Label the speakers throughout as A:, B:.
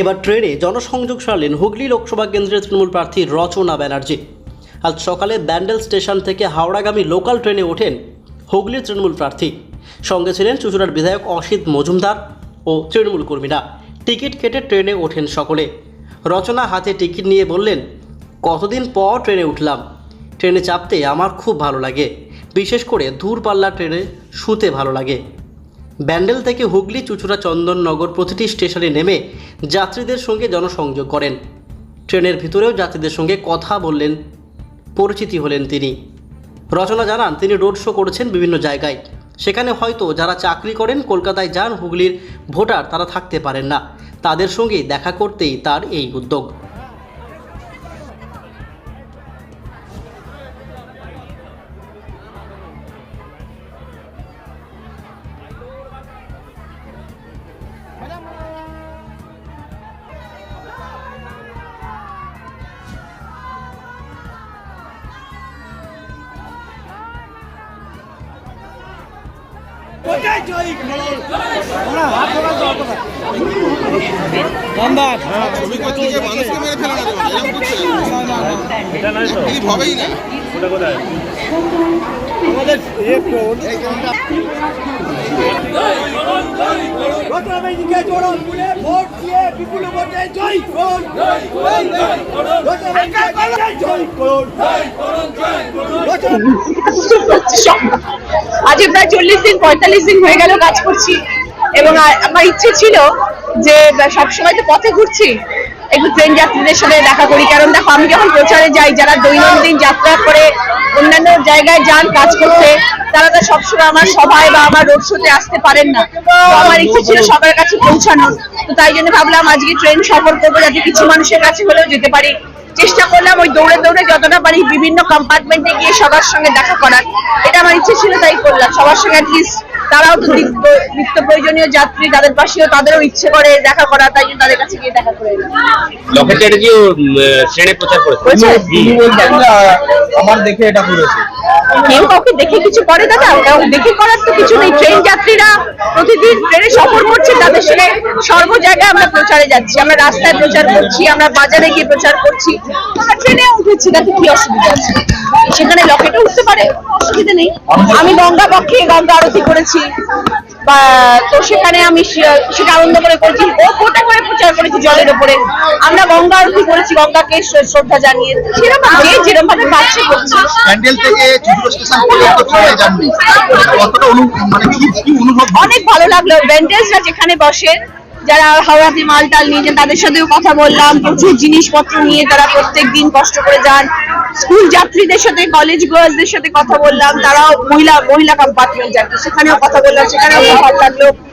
A: এবার ট্রেনে জনসংযোগ সারলেন হুগলি লোকসভা কেন্দ্রের তৃণমূল প্রার্থী রচনা ব্যানার্জি। আজ সকালে ব্যান্ডেল স্টেশন থেকে হাওড়াগামী লোকাল ট্রেনে ওঠেন হুগলির তৃণমূল প্রার্থী। সঙ্গে ছিলেন চুচুড়ার বিধায়ক অসিত মজুমদার ও তৃণমূল কর্মীরা। টিকিট কেটে ট্রেনে ওঠেন সকলে। রচনা হাতে টিকিট নিয়ে বললেন, কতদিন পর ট্রেনে উঠলাম? ট্রেনে চাপতে আমার খুব ভালো লাগে। বিশেষ করে দূরপাল্লা ট্রেনে শুতে ভালো লাগে। ব্যান্ডেল থেকে হুগলি, চুচুড়া, চন্দননগর প্রতিটি স্টেশনে নেমে যাত্রীদের সঙ্গে জনসংযোগ করেন। ট্রেনের ভিতরেও যাত্রীদের সঙ্গে কথা বললেন, পরিচিতি হলেন তিনি। রচনা জানান, তিনি রোড শো করেছেন বিভিন্ন জায়গায়। সেখানে হয়তো যারা চাকরি করেন, কলকাতায় যান, হুগলির ভোটার, তারা থাকতে পারেন না। তাদের সঙ্গেই দেখা করতেই তার এই উদ্যোগ।
B: আমাদের রচনাবাইদিকে জোড়া তুলে ভোট দিয়ে বিপুল ভোটে জয় করুন রচনাবাইদিকে জয় করুন
C: আজ প্রায় চল্লিশ দিন, পঁয়তাল্লিশ দিন হয়ে গেল কাজ করছি। এবং আমার ইচ্ছে ছিল যে সবসময় তো পথে ঘুরছি, একটু ট্রেন যাত্রীদের সাথে দেখা করি। কারণ দেখো, আমি যখন প্রচারে যাই, যারা দৈনন্দিন যাত্রা করে, অন্যান্য জায়গায় যান কাজ করতে, তারা তো সবসময় আমার সভায় বা আমার রোড শোতে আসতে পারেন না। আমার ইচ্ছে ছিল সবার কাছে পৌঁছানোর। তো তাই জন্য ভাবলাম, আজকে ট্রেন সফর করব, যাতে কিছু মানুষের কাছে হলেও যেতে পারি। চেষ্টা করলাম ওই দৌড়ে দৌড়ে যতটা পারি বিভিন্ন কম্পার্টমেন্টে গিয়ে সবার সঙ্গে দেখা করার। এটা আমার ইচ্ছে ছিল তাই করলাম। সবার সঙ্গে অ্যাটলিস্ট তারাও তো নিত্য নিত্য প্রয়োজনীয় যাত্রী তাদের পাশেও তাদেরও ইচ্ছে করে দেখা করা তাই জন্য তাদের কাছে গিয়ে দেখা করে এলাম।
D: লকেট চ্যাটার্জিও শ্রেণি প্রচার করেছে।
B: আমার দেখে এটা করেছে।
C: কেউ কাউকে দেখে কিছু করে দাদা? দেখে করার তো কিছু নেই। ট্রেন যাত্রীরা প্রতিদিন ট্রেনে সফর করছে, তাদের সঙ্গে সর্ব জায়গায় আমরা প্রচারে যাচ্ছি। আমরা রাস্তায় প্রচার করছি, আমরা বাজারে গিয়ে প্রচার করছি। আমরা ট্রেনে উঠেছি, তাতে কি অসুবিধা আছে? সেখানে লকেটে উঠতে পারে? অসুবিধা নেই। আমি গঙ্গা পক্ষে গঙ্গা আরতি করেছি। বা তো সেখানে আমি সেটা আনন্দ করে করেছি। ও ফোটা করে প্রচার করেছি জলের উপরে। আমরা গঙ্গা আরতি করেছি গঙ্গাকে শ্রদ্ধা জানিয়ে। সেরকম যে যেরকম ভাবে পাচ্ছে করছে।
E: প্যান্ডেল থেকে চুচুড়ো স্টেশন পর্যন্ত ট্রেনে যাননি কতটা মানে কি কি অনুভব
C: অনেক ভালো লাগল। ব্যান্ডেজরা যেখানে বসেন যারা হাওড়াতে মাল টাল নিয়ে যান তাদের সাথেও কথা বললাম। প্রচুর জিনিসপত্র নিয়ে তারা প্রত্যেক দিন কষ্ট করে যান। স্কুল যাত্রীদের সাথে কলেজ গার্লসদের সাথে কথা বললাম তারাও মহিলা মহিলা কম্পার্টমেন্ট যাচ্ছে সেখানেও কথা বললাম সেখানেও ভালো লাগল সক-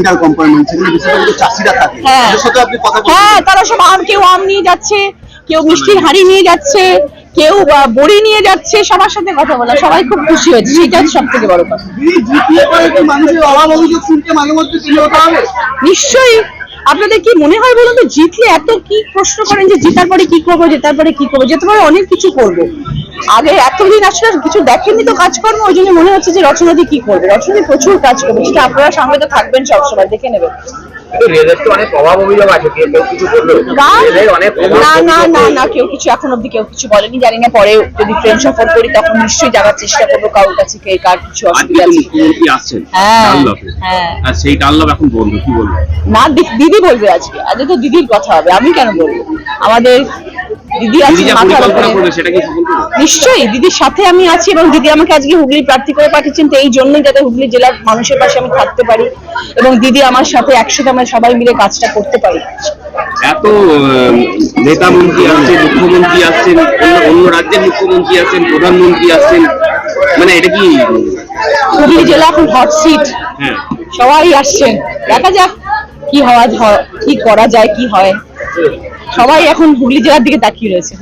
E: ভ্যান্ডার কম্পার্টমেন্ট সেখানে বেশিরভাগ তো চাষিরা থাকে
C: হ্যাঁ।
E: তাদের সাথে আপনি কথা
C: হ্যাঁ তারা সব আম কেউ আম নিয়ে যাচ্ছে কেউ মিষ্টির হাঁড়ি নিয়ে যাচ্ছে কেউ বড়ি নিয়ে যাচ্ছে সবার সাথে কথা বলা সবাই খুব খুশি হয়েছে সেটা সব থেকে বড় কথা।
E: করে
C: নিশ্চয়ই। আপনাদের কি মনে হয় বলুন তো জিতলে এত কি প্রশ্ন করেন যে জেতার পরে কি করব জেতার পরে কি করব? যেতে পারে অনেক কিছু করব। আগে এতদিন আসলে কিছু দেখেননি তো কাজকর্ম ওই জন্য মনে হচ্ছে যে রচনাদি কি করবে? রচনাদি প্রচুর কাজ করবে সেটা আপনারা সঙ্গে তো থাকবেন সবসময় দেখে নেবেন।
D: কিছু বলল।
C: গান
D: রেজাল্ট অনেক অভাব
C: না না না না কেউ কিছু এখন অব্দি কেউ কিছু বলেনি জানি না পরে যদি ট্রেন সফর করি তখন নিশ্চয়ই জানার চেষ্টা করব কারোর কাছে কে কার কিছু অসুবিধা আছে। হ্যাঁ, হ্যাঁ।
D: সেই ডানলপ এখন বন্ধ কি বলব?
C: না দিদি বলবে আজকে আজকে তো দিদির কথা হবে আমি কেন বলব? আমাদের দিদি আছে মাথার উপরে। নিশ্চয়ই দিদির সাথে আমি আছি এবং দিদি আমাকে আজকে হুগলি প্রার্থী করে পাঠিয়েছেন তো এই জন্যই যাতে হুগলি জেলার মানুষের পাশে আমি থাকতে পারি এবং দিদি আমার সাথে একসাথে আমরা সবাই মিলে কাজটা করতে পারি।
D: এত নেতা মন্ত্রী আসছেন মুখ্যমন্ত্রী আছেন অন্য রাজ্যের মুখ্যমন্ত্রী আসছেন প্রধানমন্ত্রী আছেন মানে এটা কি?
C: হুগলি জেলা এখন হট সিট সবাই আসছেন দেখা যাক কি হওয়া কি করা যায় কি হয়। সবাই এখন হুগলি জেলার দিকে তাকিয়ে রয়েছে।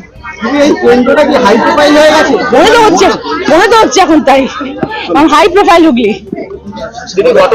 E: এই কেন্দ্রটা কি হাই প্রোফাইল হয়ে গেছে?
C: মনে তো হচ্ছে মনে তো হচ্ছে এখন তাই। High profile Hooghly.
F: গতকাল